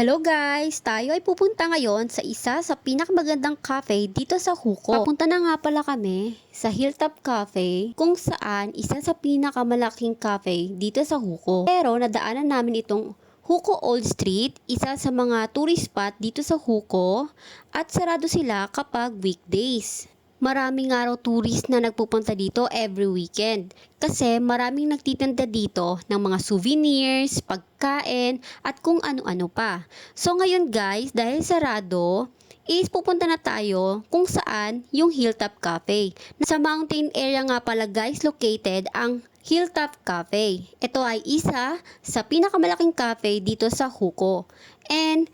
Hello guys! Tayo ay pupunta ngayon sa isa sa pinakamagandang cafe dito sa Huko. Papunta na nga pala kami sa Hilltop Cafe kung saan isa sa pinakamalaking cafe dito sa Huko. Pero nadaanan namin itong Huko Old Street, isa sa mga tourist spot dito sa Huko at sarado sila kapag weekdays. Maraming nga raw tourist na nagpupunta dito every weekend. Kasi maraming nagtitinda dito ng mga souvenirs, pagkain, at kung ano-ano pa. So ngayon guys, dahil sarado, is pupunta na tayo kung saan yung Hilltop Cafe. Sa mountain area nga pala guys located ang Hilltop Cafe. Ito ay isa sa pinakamalaking cafe dito sa Huko. And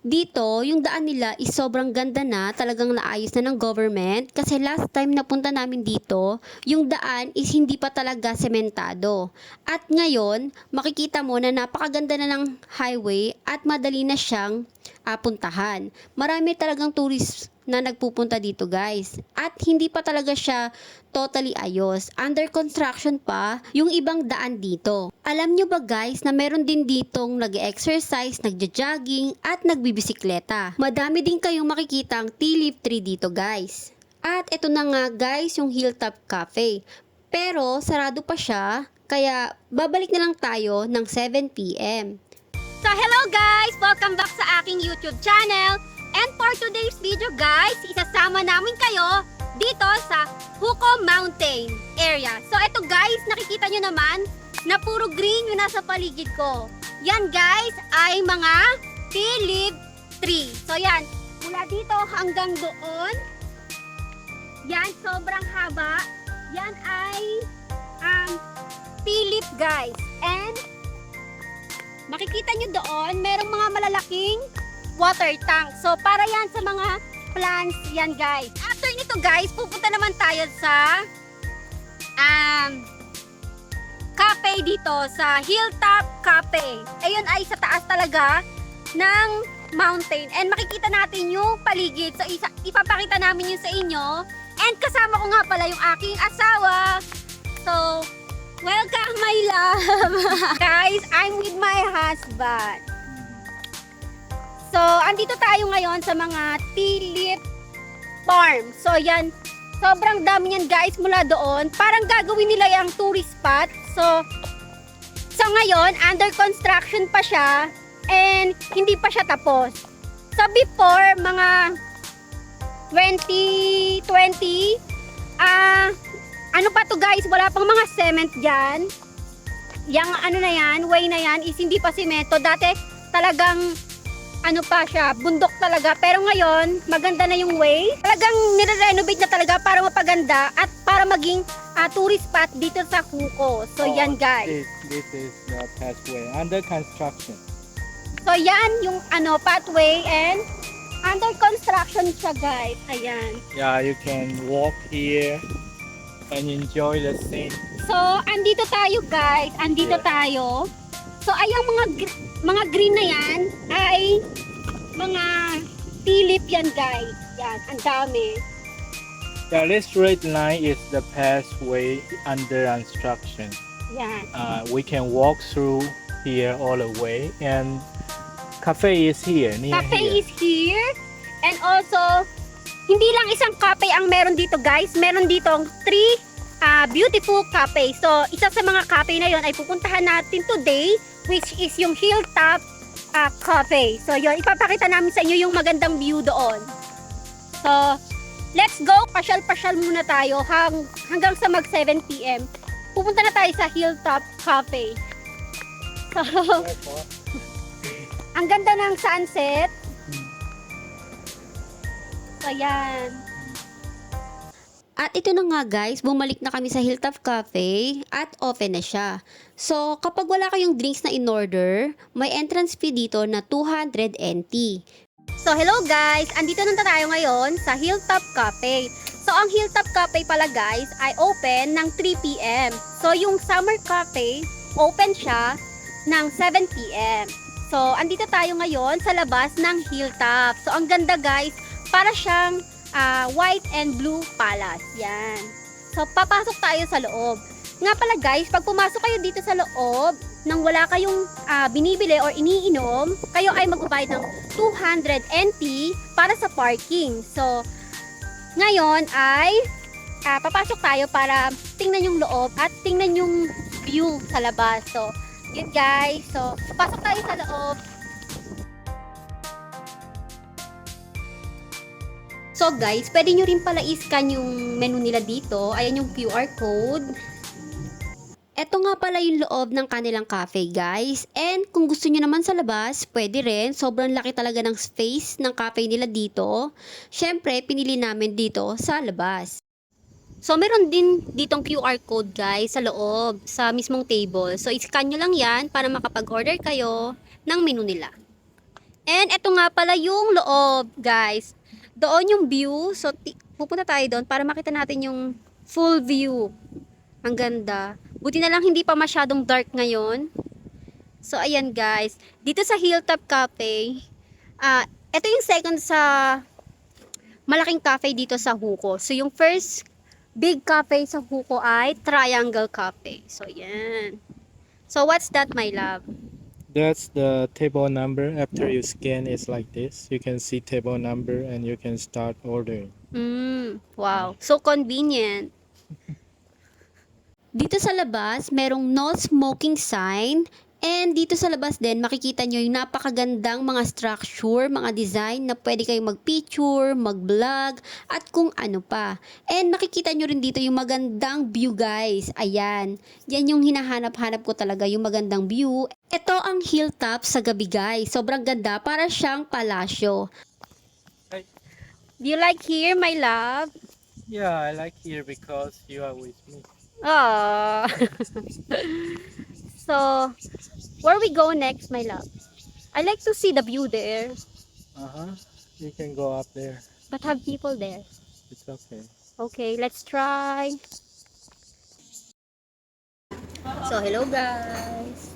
dito, yung daan nila is sobrang ganda na, talagang naayos na ng government. Kasi last time na punta namin dito, yung daan is hindi pa talaga sementado. At ngayon, makikita mo na napakaganda na ng highway at madali na siyang ah, puntahan. Marami talagang tourists na nagpupunta dito guys. At hindi pa talaga siya totally ayos. Under construction pa yung ibang daan dito. Alam nyo ba guys na meron din ditong nag-exercise, nagja-jogging at nagbibisikleta. Madami din kayong makikitang tea leaf tree dito guys. At ito na nga guys yung Hilltop Cafe. Pero sarado pa siya kaya babalik na lang tayo ng 7pm. So hello guys! Welcome back sa aking YouTube channel. And for today's video guys, isasama namin kayo dito sa Huko Mountain area. So ito guys, nakikita nyo naman na puro green yung nasa paligid ko. Yan guys ay mga leaf tree. So yan, mula dito hanggang doon. Yan, sobrang haba. Yan ay um, leaf guys. And makikita nyo doon, merong mga malalaking water tank. So, para yan sa mga plants yan, guys. After nito, guys, pupunta naman tayo sa um, cafe dito, sa Hilltop Cafe. Ayun ay sa taas talaga ng mountain. And makikita natin yung paligid. So, isa, ipapakita namin yun sa inyo. And kasama ko nga pala yung aking asawa. So, welcome my love. Guys, I'm with my husband. So, andito tayo ngayon sa mga leaf farm. So, yan, sobrang dami yan guys mula doon. Parang gagawin nila yung tourist spot. So, so ngayon, under construction pa siya and hindi pa siya tapos. So, before, mga 2020, ah, ano pa to guys, wala pang mga cement dyan. Yang ano na yan, way na yan, is hindi pa simento. Dati, talagang ano pa siya, bundok talaga. Pero ngayon, maganda na yung way. Talagang nire-renovate na talaga para mapaganda at para maging ah, tourist spot dito sa Kuko. So, Oh, yan guys. This, this is the pathway under construction. So, yan yung ano, pathway and under construction siya guys. Ayan. Yeah, you can walk here and enjoy the scene. So, andito tayo guys. Andito Yeah. tayo. So, ay ang mga mga green na yan ay mga tulip yan guys. Yan, ang dami. Yeah, this straight line is the pathway under construction. Yan. Uh, we can walk through here all the way, and cafe is here near Cafe here. is here. And also, hindi lang isang cafe ang meron dito guys. Meron dito three ah, beautiful cafe. So, isa sa mga cafe na yon ay pupuntahan natin today which is yung Hilltop ah, Cafe. So, yon ipapakita namin sa inyo yung magandang view doon. So, let's go. Pasyal-pasyal muna tayo hang, hanggang sa mag 7pm. Pupunta na tayo sa Hilltop Cafe. So, ang ganda ng sunset. So, yan. At ito na nga guys, bumalik na kami sa Hilltop Cafe at open na siya. So, kapag wala kayong drinks na in-order, may entrance fee dito na 200 NT. So, hello guys! Andito na tayo ngayon sa Hilltop Cafe. So, ang Hilltop Cafe pala guys ay open ng 3pm. So, yung Summer Cafe, open siya ng 7pm. So, andito tayo ngayon sa labas ng Hilltop. So, ang ganda guys, para siyang ah, white and blue palace. Yan. So, papasok tayo sa loob. Nga pala guys, pag pumasok kayo dito sa loob, nang wala kayong ah, binibili or iniinom, kayo ay magbabayad ng 200 NT para sa parking. So, ngayon ay ah, papasok tayo para tingnan yung loob at tingnan yung view sa labas. So, yun guys. So, papasok tayo sa loob. So guys, pwede nyo rin pala i-scan yung menu nila dito. Ayan yung QR code. Ito nga pala yung loob ng kanilang cafe, guys. And kung gusto nyo naman sa labas, pwede rin. Sobrang laki talaga ng space ng cafe nila dito. Siyempre, pinili namin dito sa labas. So, meron din ditong QR code guys sa loob, sa mismong table. So, i-scan nyo lang yan para makapag-order kayo ng menu nila. And eto nga pala yung loob, guys. Doon yung view. So, pupunta tayo doon para makita natin yung full view. Ang ganda. Buti na lang hindi pa masyadong dark ngayon. So, ayan guys. Dito sa Hilltop Cafe, ah, ito yung second sa malaking cafe dito sa Huko. So, yung first big cafe sa Huko ay Triangle Cafe. So, yan. So, what's that, my love? That's the table number. After you scan, it's like this. You can see table number and you can start ordering. Mm, wow. So convenient. Dito sa labas, merong no smoking sign. And dito sa labas din, makikita nyo yung napakagandang mga structure, mga design na pwede kayong mag-picture, mag-vlog, at kung ano pa. And makikita nyo rin dito yung magandang view guys. Ayan. Yan yung hinahanap-hanap ko talaga, yung magandang view. Ito ang hilltop sa gabi guys. Sobrang ganda, para siyang palasyo. Do you like here, my love? Yeah, I like here because you are with me. Oh. so, where we go next, my love? I like to see the view there, Uh huh. You can go up there. but have people there. It's okay. Okay, let's try. So, hello guys.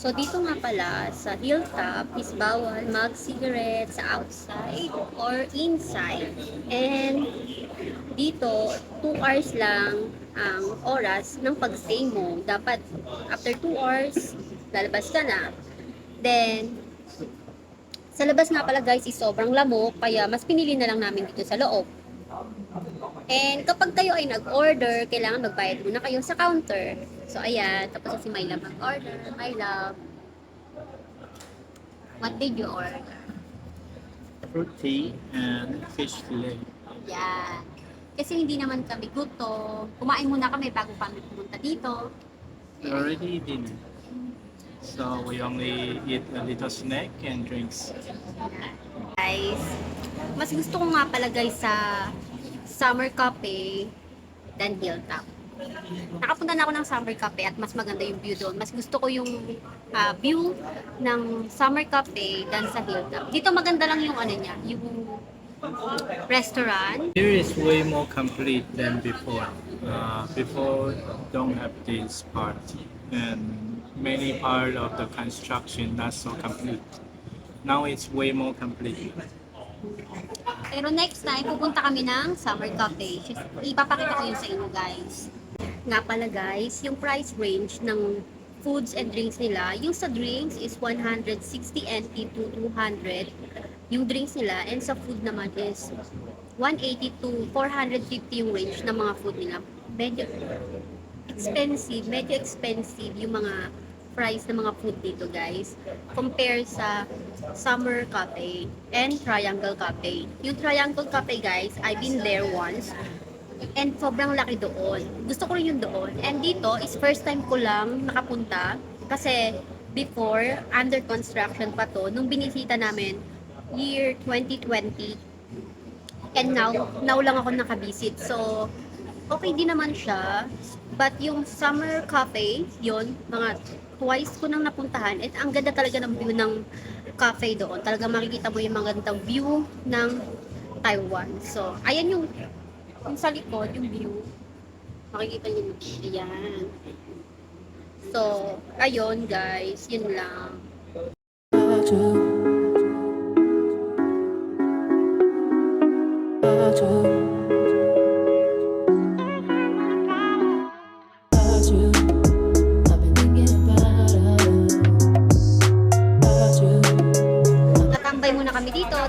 So, dito nga pala sa hilltop is bawal mag-cigarette sa outside or inside. And dito, 2 hours lang ang oras ng pag-stay mo. Dapat after 2 hours, lalabas ka na. Then, sa labas nga pala guys is sobrang lamok, kaya mas pinili na lang namin dito sa loob. And kapag kayo ay nag-order, kailangan magbayad muna kayo sa counter. So, ayan. Tapos si My Love mag-order. My Love. What did you order? Fruit tea and fish fillet. Yan. Kasi hindi naman kami guto. Kumain muna kami bago kami pumunta dito. We already dinner. So we only eat a little snack and drinks. Guys, mas gusto ko nga pala guys sa Summer Cafe than Hilltop. Nakapunta na ako ng Summer Cafe at mas maganda yung view doon. Mas gusto ko yung ah, view ng Summer Cafe than sa Hilltop. Dito maganda lang yung ano niya, yung restaurant. Here is way more complete than before. Uh, before don't have this part and many part of the construction not so complete. Now it's way more complete. Pero next time, pupunta kami ng Summer Cafe. Ipapakita ko yun sa inyo guys. Nga pala guys, yung price range ng foods and drinks nila, yung sa drinks is 160 NT to 200 yung drinks nila and sa food naman is 180 to 450 yung range ng mga food nila. Medyo expensive, medyo expensive yung mga price ng mga food dito guys compare sa Summer Cafe and Triangle Cafe. Yung Triangle Cafe guys, I've been there once and sobrang laki doon. Gusto ko rin yung doon. And dito is first time ko lang nakapunta kasi before, under construction pa to, nung binisita namin year 2020 and now, now lang ako nakabisit. So, okay din naman siya. But yung summer cafe, yon mga twice ko nang napuntahan. At ang ganda talaga ng view ng cafe doon. Talaga makikita mo yung magandang view ng Taiwan. So, ayan yung, yung sa likod, yung view. Makikita nyo. Ayan. So, ayun guys. Yun lang.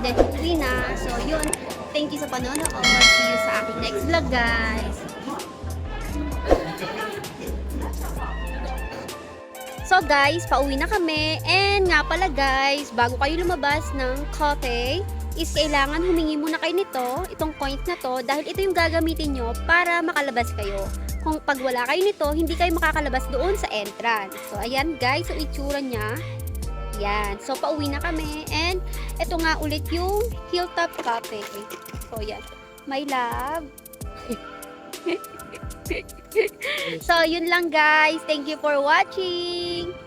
then uwi na. So, yun. Thank you sa panonood. See you sa aking next vlog, guys. So guys, pauwi na kami. And nga pala guys, bago kayo lumabas ng cafe, is kailangan humingi muna kayo nito, itong coins na to, dahil ito yung gagamitin nyo para makalabas kayo. Kung pag wala kayo nito, hindi kayo makakalabas doon sa entrance. So ayan guys, so itsura niya. Yan. So pauwi na kami. And ito nga ulit yung Hilltop Cafe. So yan. My love. so yun lang guys. Thank you for watching.